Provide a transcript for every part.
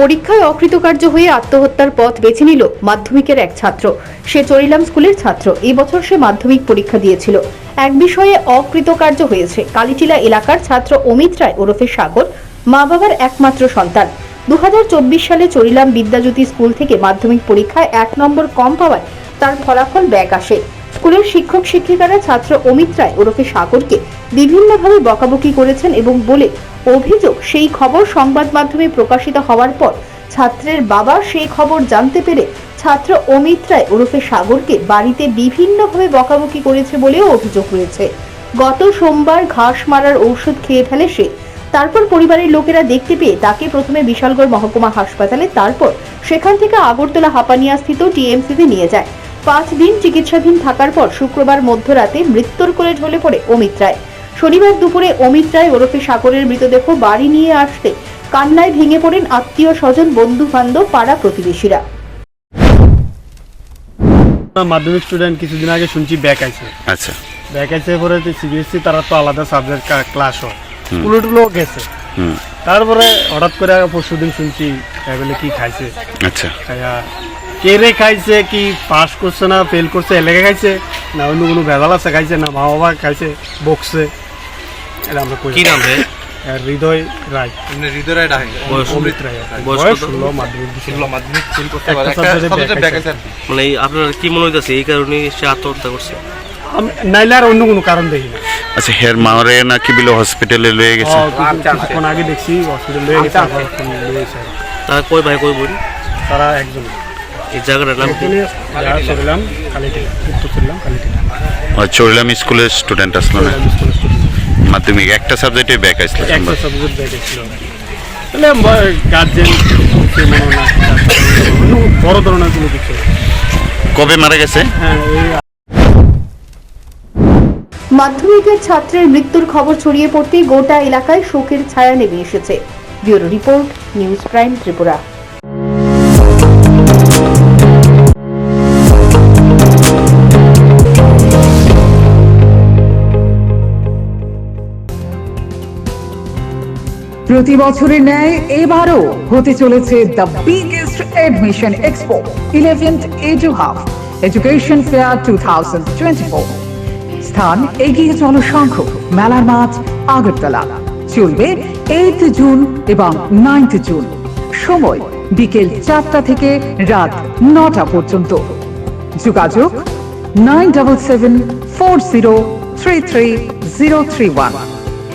পরীক্ষায় অকৃতকার্য হয়ে আত্মহত্যার পথ বেছে নিল মাধ্যমিকের এক ছাত্র। সে চরিলাম স্কুলের ছাত্র। এবছর সে মাধ্যমিক পরীক্ষা দিয়েছিল। এক বিষয়ে অকৃতকার্য হয়েছে। কালিটিলা এলাকার ছাত্র অমিত রায় ওরফে সাগর মা বাবার একমাত্র সন্তান। দু হাজার চব্বিশ সালে চরিলাম বিদ্যাজ্যোতি স্কুল থেকে মাধ্যমিক পরীক্ষায় এক নম্বর কম পাওয়ায় তার ফলাফল ব্যাক আসে। স্কুলের শিক্ষক শিক্ষিকারা ছাত্র অমিত রায় ওরফে সাগরকে বিভিন্নভাবে বকাবকি করেছেন এবং বলে, অভিযোগ সেই খবর সংবাদ মাধ্যমে প্রকাশিত হওয়ার পর ছাত্রের বাবা সেই খবর জানতে পেরে ছাত্র অমিত রায় ওরফে সাগরকে বাড়িতে বিভিন্নভাবে বকাবকি করেছে বলেও অভিযোগ রয়েছে। গত সোমবার ঘাস মারার ঔষধ খেয়ে ফেলে সে। তারপর পরিবারের লোকেরা দেখতে পেয়ে তাকে প্রথমে বিশালগড় মহকুমা হাসপাতালে, তারপর সেখান থেকে আগরতলা হাপানিয়া স্থিত টিএমসিতে নিয়ে যায়। পাঁচ দিন চিকিৎসাধীন থাকার পর শুক্রবার মধ্যরাতে মৃত্যুর কোলে ঢলে পড়ে অমিত রায়। শনিবার দুপুরে অমিত রায় ওরফে সাগরের মৃতদেহ বাড়ি নিয়ে আসতে কান্নায় ভেঙে পড়েন আত্মীয় স্বজন বন্ধু বান্ধব পাড়া প্রতিবেশীরা। মাধ্যমিক স্টুডেন্ট কিছুদিন আগে শুনছি ব্যাক আইছে। আচ্ছা। ব্যাক আইছে পরে সিবিএসসি তারা তো আলাদা সাবজেক্ট ক্লাস হয়। স্কুলে টুলো গেছে। তারপরে হঠাৎ করে পরশু দিন শুনছি কি খাইছে। আচ্ছা। খাইয়া কে রে খাইছে কি পাস করছে না ফেল করছে এলাকা খাইছে না অন্য কোনো ভেজাল আছে খাইছে না মা বাবা খাইছে বকছে। এটা আমরা কই কি নাম রে? হৃদয় রায়। হৃদয় ডাকে। বয়স অমৃত রায় বয়স ষোলো মাধ্যমিক দিছে। মাধ্যমিক ফেল করতে পারে। মানে আপনার কি মনে হইতেছে এই কারণে সে আত্মহত্যা করছে? নাইলে আর অন্য কোনো কারণ দেখি না। আচ্ছা হের মারে নাকি বিলো হসপিটালে লয়ে গেছে? ও, কিছু- কিছুক্ষণ আগে দেখছি হসপিটাল লয়ে গেছে এখন গেছে। তারা কই ভাই কই বোন? তারা একজন। এই জায়গাটার নাম কি? একজনে যা চললাম কালিটিলা উত্তর চললাম চড়লাম স্কুলের স্টুডেন্ট আসলো না? মাধ্যমিক একটা সাবজেক্টে ব্যাক আসলো একটা সাবজেক্ট দেখেছিল তাহলে গার্জেন মনে বড় ধরনের কোনো কিছু কবে মারা গেছে? হ্যাঁ মাধ্যমিকের ছাত্রের মৃত্যুর খবর ছড়িয়ে পড়তেই গোটা এলাকায় শোকের ছায়া নেমে এসেছে। Bureau report news prime Tripura. প্রতি বছরের ন্যায় এবারও হতে চলেছে the biggest admission expo eleventh edu half education fair two thousand twenty four স্থান এগিয়ে চলো মেলার মাঠ, আগরতলা। চলবে এইট জুন এবং নাইন্থ জুন সময় বিকেল চারটা থেকে রাত নটা পর্যন্ত। যোগাযোগ nine double seven four zero three three zero three one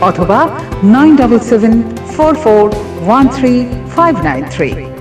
অথবা নাইন ডাবল সেভেন 44